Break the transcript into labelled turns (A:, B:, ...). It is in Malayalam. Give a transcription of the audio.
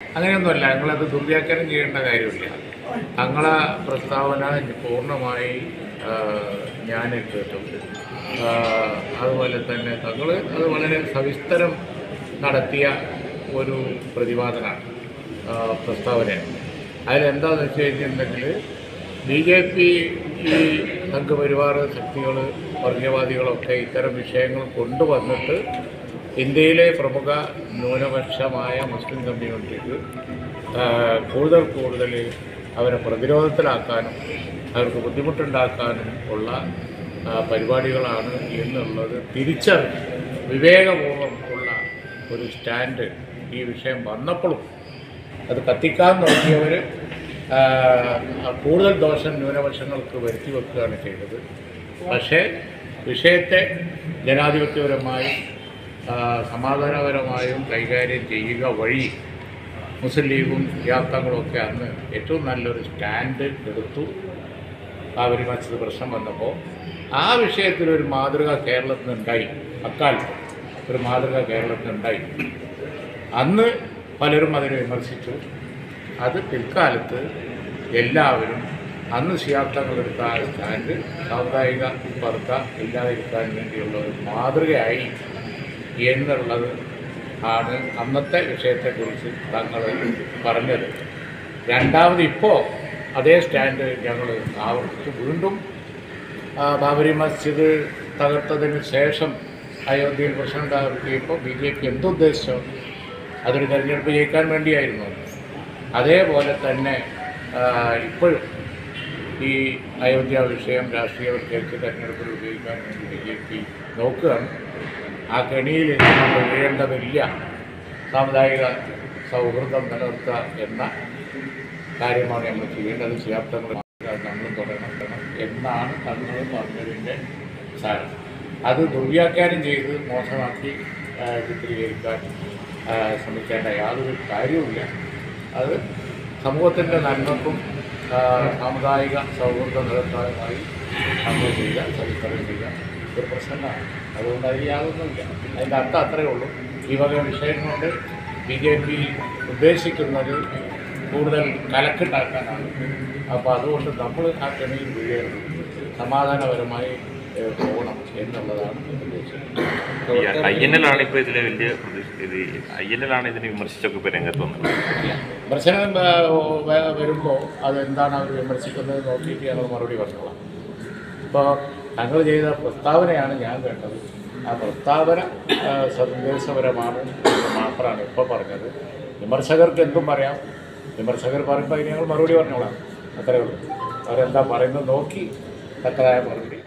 A: അങ്ങനെയൊന്നുമല്ല ഞങ്ങളത് ദുർവ്യാഖ്യാനം ചെയ്യേണ്ട കാര്യമില്ല. ഞങ്ങളെ പ്രസ്താവന പൂർണമായി ഞാൻ കേട്ടു അതുപോലെ തന്നെ തങ്ങൾ അത് വളരെ സവിസ്തരം നടത്തിയ ഒരു പ്രതിപാദനമാണ് പ്രസ്താവനയാണ് അതിലെന്താണെന്ന് വെച്ച് കഴിഞ്ഞിട്ടുണ്ടെങ്കിൽ ബി ജെ പി ഈ സംഘപരിവാർ ശക്തികൾ വർഗീയവാദികളൊക്കെ ഇത്തരം വിഷയങ്ങൾ കൊണ്ടുവന്നിട്ട് ഇന്ത്യയിലെ പ്രമുഖ ന്യൂനപക്ഷമായ മുസ്ലിം കമ്മ്യൂണിറ്റിക്ക് കൂടുതൽ കൂടുതൽ അവരെ പ്രതിരോധത്തിലാക്കാനും അവർക്ക് ബുദ്ധിമുട്ടുണ്ടാക്കാനും ഉള്ള പരിപാടികളാണ് എന്നുള്ളത് തിരിച്ചറിഞ്ഞ് വിവേകപൂർവം ഉള്ള ഒരു സ്റ്റാൻഡ് ഈ വിഷയം വന്നപ്പോഴും. അത് കത്തിക്കാൻ നോക്കിയവർ കൂടുതൽ ദോഷം ന്യൂനപക്ഷങ്ങൾക്ക് വരുത്തി വെക്കുകയാണ് ചെയ്തത്. പക്ഷേ വിഷയത്തെ ജനാധിപത്യപരമായും സമാധാനപരമായും കൈകാര്യം ചെയ്യുക വഴി മുസ്ലിം ലീഗും യാത്രകളൊക്കെ അന്ന് ഏറ്റവും നല്ലൊരു സ്റ്റാൻഡ് എടുത്തു. കാവരി മസ്ജിദ് പ്രശ്നം വന്നപ്പോൾ ആ വിഷയത്തിൽ ഒരു മാതൃക കേരളത്തിനുണ്ടായി അക്കാലത്ത് ഒരു മാതൃക കേരളത്തിനുണ്ടായി അന്ന് പലരും അതിനെ വിമർശിച്ചു. അത് പിൽക്കാലത്ത് എല്ലാവരും അന്ന് ശിയാബ്ദങ്ങളെടുത്ത ആ സ്റ്റാൻഡ് സാമുദായിക സ്പർദ്ധ ഇല്ലാതിരിക്കാൻ വേണ്ടിയുള്ള ഒരു മാതൃകയായി എന്നുള്ളത് ആണ് അന്നത്തെ വിഷയത്തെക്കുറിച്ച് തങ്ങൾ പറഞ്ഞത്. രണ്ടാമത് ഇപ്പോൾ അതേ സ്റ്റാൻഡ് ഞങ്ങൾ ആവർത്തിച്ച്. വീണ്ടും ബാബരി മസ്ജിദ് തകർത്തതിന് ശേഷം അയോധ്യയിൽ പ്രശ്നം ഉണ്ടാക്കിയപ്പോൾ ബി ജെ പി എന്തുദ്ദേശിച്ചോ അതൊരു തെരഞ്ഞെടുപ്പ് ജയിക്കാൻ വേണ്ടിയായിരുന്നു. അതേപോലെ തന്നെ ഇപ്പോഴും ഈ അയോധ്യ വിഷയം രാഷ്ട്രീയവൽക്കരിച്ച് തെരഞ്ഞെടുപ്പിൽ ഉപയോഗിക്കാൻ വേണ്ടി ബി ജെ പി നോക്കുകയാണ്. ആ കെണിയിൽ നമ്മൾ വീഴേണ്ടതില്ല സാമുദായിക സൗഹൃദം നിലനിർത്തുക എന്ന കാര്യമാണ് നമ്മൾ ചെയ്യേണ്ടത്. ചേർത്തങ്ങൾ നമ്മൾ തുടരണം എന്നാണ് തങ്ങൾ പറഞ്ഞതിന്റെ സാരം. അത് ദുർവ്യാഖ്യാനം ചെയ്ത് മോശമാക്കി ചിത്രീകരിക്കാൻ ശ്രമിക്കേണ്ട യാതൊരു കാര്യവുമില്ല. അത് സമൂഹത്തിന്റെ നന്മക്കും സാമുദായിക സൗഹൃദ നിലനിർത്താനുമായി നമ്മൾ ചെയ്യുക സവിസ്തരം ചെയ്യുക ഒരു പ്രശ്നമാണ്. അതുകൊണ്ട് അതിൽ യാതൊന്നുമില്ല. അതിന്റെ അർത്ഥം അത്രയേ ഉള്ളൂ. ഈ വക വിഷയം കൊണ്ട് ബി ജെ പി ഉദ്ദേശിക്കുന്നത് കൂടുതൽ കലക്കുണ്ടാക്കാനാണ്. അപ്പോൾ അതുകൊണ്ട് നമ്മൾ ആ കെണിയിൽ വീഴരുത്. സമാധാനപരമായി പോകണം എന്നുള്ളതാണ്
B: ഐ എൻ എൽ ആണ് ഇപ്പോൾ ഇതിലെ വലിയ പ്രതീക്ഷ ഇത് ഐ എൻ എൽ ആണ് ഇതിനെ വിമർശിച്ചൊക്കെ ഇപ്പോൾ രംഗത്ത് വന്നത്
A: വിമർശനം വരുമ്പോൾ അതെന്താണ് അവർ വിമർശിക്കുന്നത് നോക്കിയിട്ട് ഞങ്ങൾ മറുപടി പറഞ്ഞോളാം. ഇപ്പോൾ തങ്ങൾ ചെയ്ത പ്രസ്താവനയാണ് ഞാൻ കേട്ടത് ആ പ്രസ്താവന സന്ദേശപരമാണ് മാത്രമാണ് ഇപ്പോൾ പറഞ്ഞത്. വിമർശകർക്ക് എന്തും പറയാം. വിമർശകർ പറയുമ്പോൾ അതിന് ഞങ്ങൾ മറുപടി പറഞ്ഞോളാം. അത്രയേ ഉള്ളൂ. അവരെന്താ പറയുന്നത് നോക്കി തക്കതായ മറുപടി.